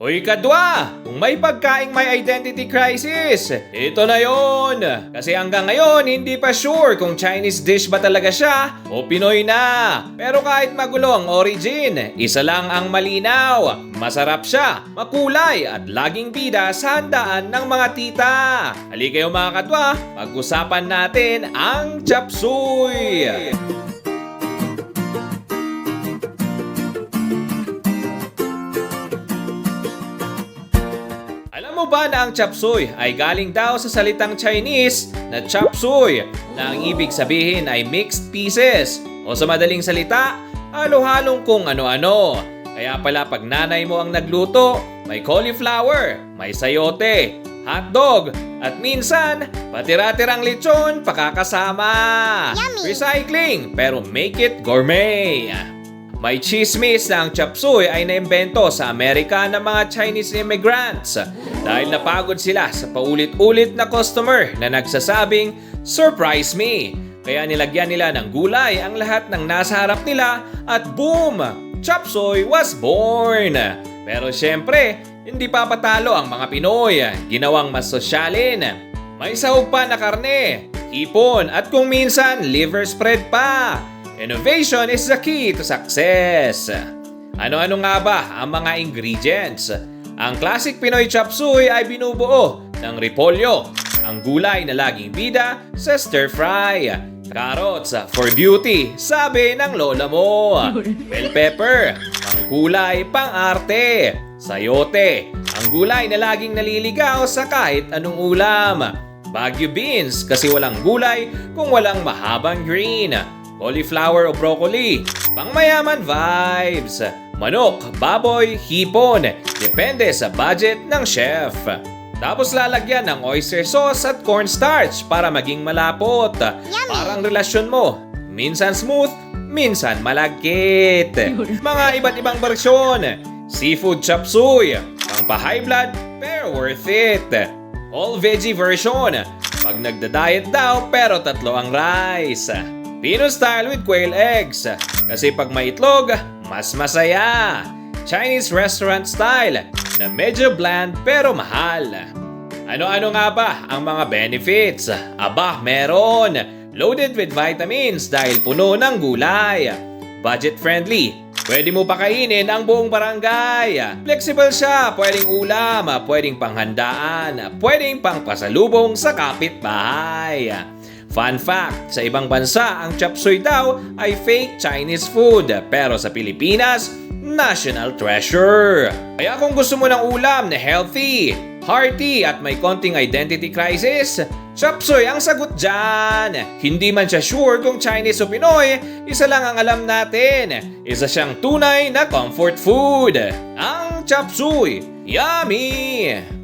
Hoy kadwa! Kung may pagkaing may identity crisis, ito na yon. Kasi hanggang ngayon, hindi pa sure kung Chinese dish ba talaga siya o Pinoy na. Pero kahit magulo ang origin, isa lang ang malinaw. Masarap siya, makulay at laging bida sa handaan ng mga tita. Halika kayo mga kadwa, pag-usapan natin ang chop suey. Alam mo ba na ang chop suey ay galing daw sa salitang Chinese na chop suey na ang ibig sabihin ay mixed pieces o sa madaling salita, halo-halong kung ano-ano. Kaya pala pag nanay mo ang nagluto, may cauliflower, may sayote, hotdog, at minsan, patira-tirang lechon pakakasama. Yummy! Recycling, pero make it gourmet. May chismis na ang chop suey ay naimbento sa Amerika ng mga Chinese immigrants dahil napagod sila sa paulit-ulit na customer na nagsasabing, Surprise me! Kaya nilagyan nila ng gulay ang lahat ng nasa harap nila at boom! Chop suey was born! Pero syempre, hindi papatalo ang mga Pinoy. Ginawang mas sosyalin. May sahog pa na karne, hipon at kung minsan liver spread pa. Innovation is the key to success. Ano-ano nga ba ang mga ingredients? Ang classic Pinoy chop suey ay binubuo ng repolyo, ang gulay na laging bida sa stir fry, carrots for beauty, sabi ng lola mo, bell pepper, pangkulay, pang-arte, sayote, ang gulay na laging naliligaw sa kahit anong ulam, Baguio beans kasi walang gulay kung walang mahabang green, cauliflower o broccoli, pangmayaman vibes, manok, baboy, hipon, depende sa budget ng chef. Tapos lalagyan ng oyster sauce at cornstarch para maging malapot. Parang relasyon mo, minsan smooth, minsan malagkit. Mga iba't ibang bersyon, seafood chop suey, pang pa-high blood pero worth it. All veggie version, pag nagda-diet daw pero tatlo ang rice. Pino style with quail eggs. Kasi pag may itlog, mas masaya. Chinese restaurant style na medyo bland pero mahal. Ano-ano nga ba ang mga benefits? Aba, meron! Loaded with vitamins dahil puno ng gulay. Budget friendly. Pwede mo pakainin ang buong barangay. Flexible siya, pwedeng ulam, pwedeng panghandaan, pwedeng pangpasalubong sa kapitbahay. Fun fact, sa ibang bansa ang chop suey daw ay fake Chinese food pero sa Pilipinas, national treasure. Kaya kung gusto mo ng ulam na healthy, hearty at may konting identity crisis, chop suey ang sagot dyan. Hindi man siya sure kung Chinese o Pinoy, isa lang ang alam natin. Isa siyang tunay na comfort food. Ang chop suey. Yummy!